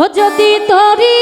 ও যদি তোরি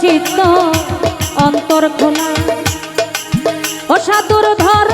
চিত্ত অন্তর খোলা অসাধুর ধর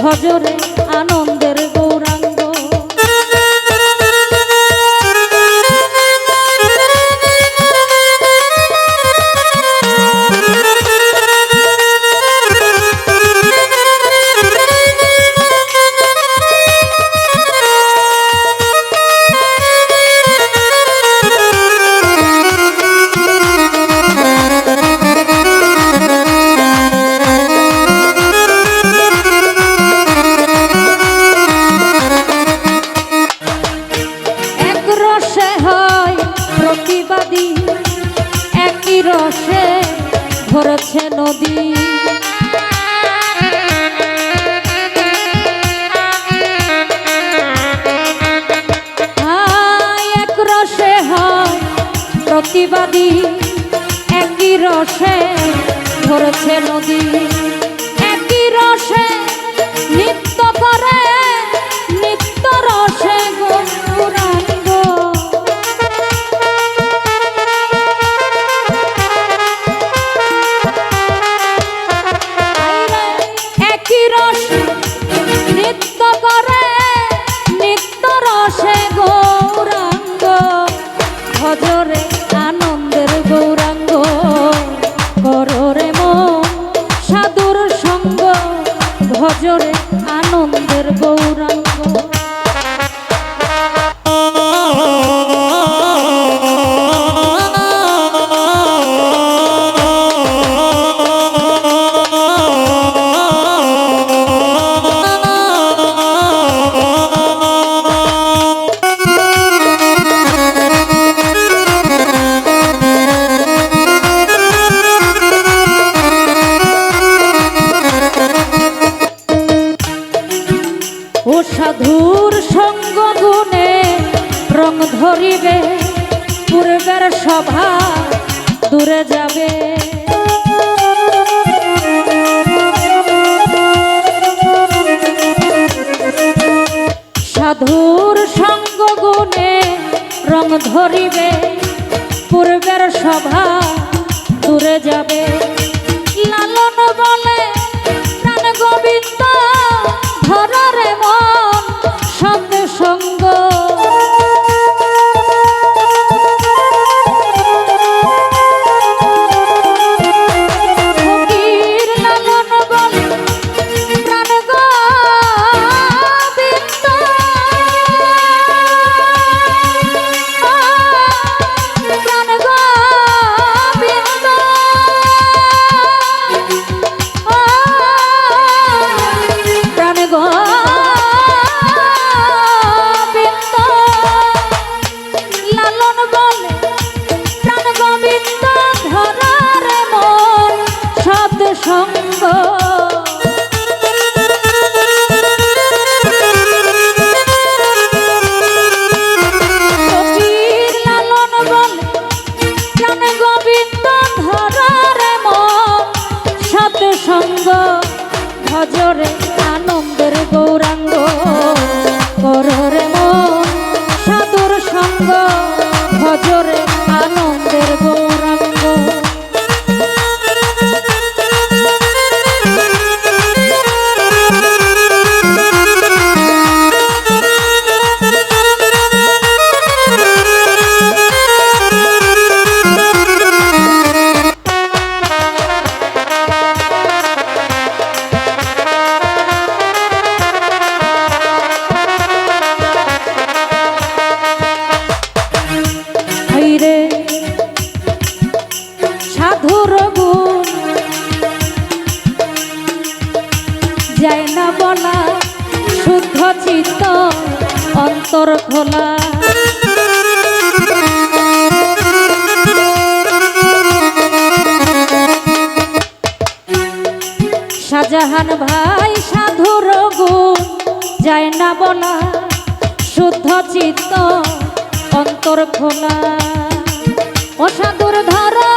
ভজরে আনন্দ পাশে ধরেছে নদী। ভজরে সঙ্গ গুণে রঙ ধরিবে, পূর্বের সভা দূরে যাবে। সাধুর সঙ্গ গুণে রঙ ধরিবে, পূর্বের সভা দূরে যাবে। লালন বলে সজরে আনন্দের গৌরাঙ্গ করো অন্তর খোলা। শাহজাহান ভাই সাধু রঘু, যায় না বলা, শুদ্ধ চিত্ত অন্তর খোলা। অসাধুর ধরা